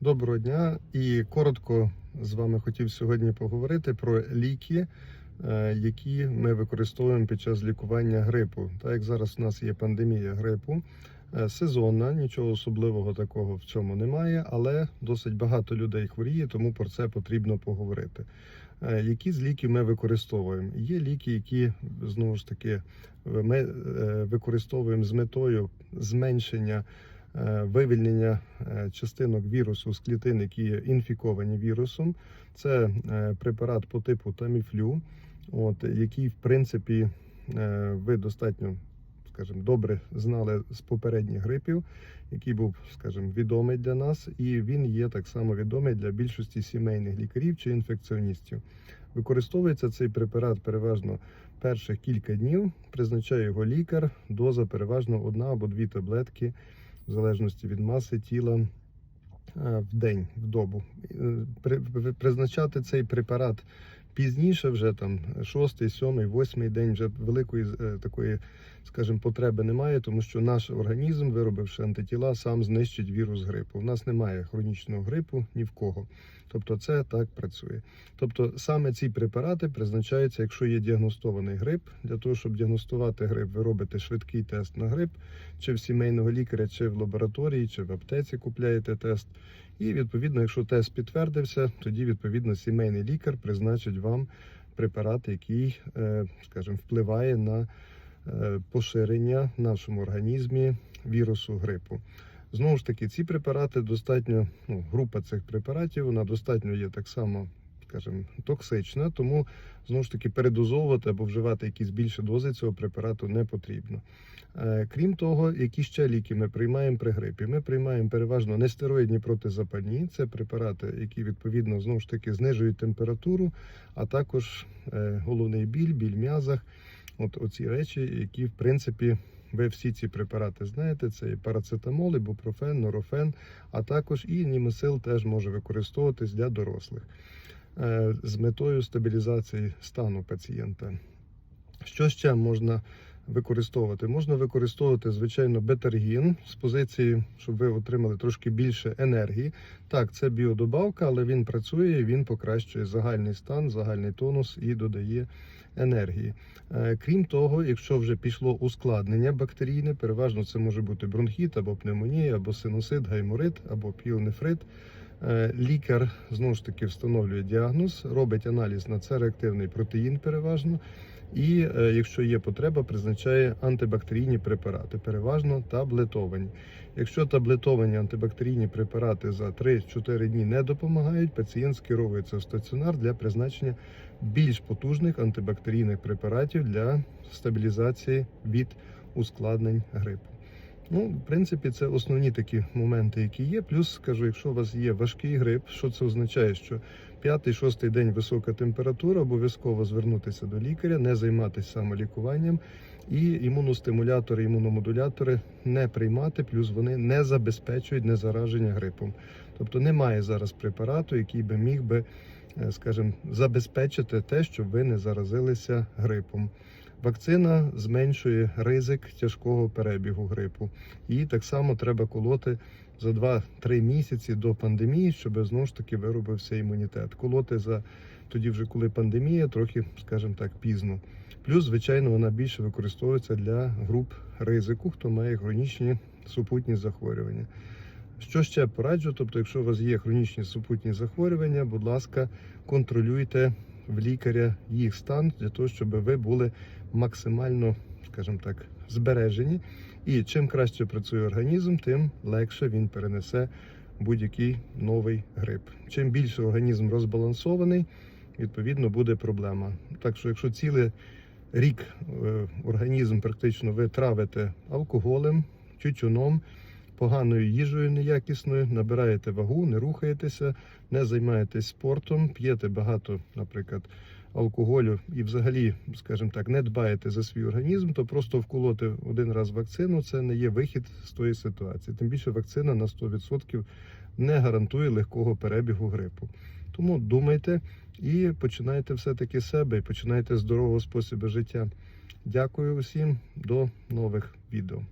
Доброго дня і коротко з вами хотів сьогодні поговорити про ліки, е, які ми використовуємо під час лікування грипу. Так як зараз у нас є пандемія грипу, е, сезонна, нічого особливого такого в цьому немає, але досить багато людей хворіє, тому про це потрібно поговорити. Е, Які з ліків ми використовуємо? Є ліки, які знову ж таки ми використовуємо з метою зменшення вивільнення е, частинок вірусу з клітин, які інфіковані вірусом. Це е, препарат по типу Таміфлю, от, який, в принципі, е, ви достатньо скажімо, добре знали з попередніх грипів, який був, скажімо, відомий для нас, і він є так само відомий для більшості сімейних лікарів чи інфекціоністів. Використовується цей препарат переважно перших кілька днів, призначає його лікар, доза переважно одна або дві таблетки, в залежності від маси тіла е, в день, в добу. Е, при- при- Призначати цей препарат пізніше, вже там шостий, сьомий, восьмий день, вже великої е, такої, скажімо, потреби немає, тому що наш організм, виробивши антитіла, сам знищить вірус грипу. У нас немає хронічного грипу ні в кого. Тобто це так працює. Тобто саме ці препарати призначаються, якщо є діагностований грип. Для того, щоб діагностувати грип, ви робите швидкий тест на грип, чи в сімейного лікаря, чи в лабораторії, чи в аптеці купляєте тест. І відповідно, якщо тест підтвердився, тоді відповідно сімейний лікар призначить вам препарат, який, е, скажімо, впливає на поширення в нашому організмі вірусу грипу. Знову ж таки, ці препарати достатньо, ну, група цих препаратів, вона достатньо є так само, скажімо, токсична, тому знову ж таки передозовувати або вживати якісь більші дози цього препарату не потрібно. Е, Крім того, які ще ліки ми приймаємо при грипі? Ми приймаємо переважно нестероїдні протизапальні. Це препарати, які відповідно знову ж таки знижують температуру, а також е, головний біль, біль в м'язах. От оці речі, які в принципі ви всі ці препарати знаєте. Це і парацетамол, ібупрофен, норофен, а також і німесил теж може використовуватись для дорослих е, з метою стабілізації стану пацієнта. Що ще можна використовувати? Можна використовувати, звичайно, бетаргін з позиції, щоб ви отримали трошки більше енергії. Так, це біодобавка, але він працює, він покращує загальний стан, загальний тонус і додає енергії. Е, Крім того, якщо вже пішло ускладнення бактерійне, переважно це може бути бронхіт або пневмонія, або синусит, гайморит, або піонефрит. Е, Лікар знову ж таки встановлює діагноз, робить аналіз на це реактивний протеїн переважно. І е, якщо є потреба, призначає антибактерійні препарати, переважно таблетовані. Якщо таблетовані антибактерійні препарати за 3-4 дні не допомагають, пацієнт скеровується в стаціонар для призначення більш потужних антибактерійних препаратів для стабілізації від ускладнень грипу. Ну, в принципі, це основні такі моменти, які є. Плюс скажу, якщо у вас є важкий грип, що це означає, що п'ятий-шостий день висока температура, обов'язково звернутися до лікаря, не займатися самолікуванням і імуностимулятори, імуномодулятори не приймати, плюс вони не забезпечують незараження грипом. Тобто немає зараз препарату, який би міг би, е, скажімо, забезпечити те, щоб ви не заразилися грипом. Вакцина зменшує ризик тяжкого перебігу грипу. Її так само треба колоти за 2-3 місяці до пандемії, щоб знову ж таки виробився імунітет. Колоти за тоді, вже коли пандемія, трохи, скажімо так, пізно. Плюс, звичайно, вона більше використовується для груп ризику, хто має хронічні супутні захворювання. Що ще пораджу? Тобто, якщо у вас є хронічні супутні захворювання, будь ласка, контролюйте в лікаря їх стан для того, щоб ви були максимально, скажімо так, збережені. І чим краще працює організм, тим легше він перенесе будь-який новий грип. Чим більше організм розбалансований, відповідно буде проблема. Так що, якщо цілий рік е, організм практично ви травите алкоголем, тютюном, поганою їжею неякісною, набираєте вагу, не рухаєтеся, не займаєтесь спортом, п'єте багато, наприклад, алкоголю і взагалі, скажімо так, не дбаєте за свій організм, то просто вколоти один раз вакцину це не є вихід з тої ситуації. Тим більше вакцина на 100% не гарантує легкого перебігу грипу. Тому думайте і починайте все-таки себе, і починайте здорового способу життя. Дякую усім, до нових відео.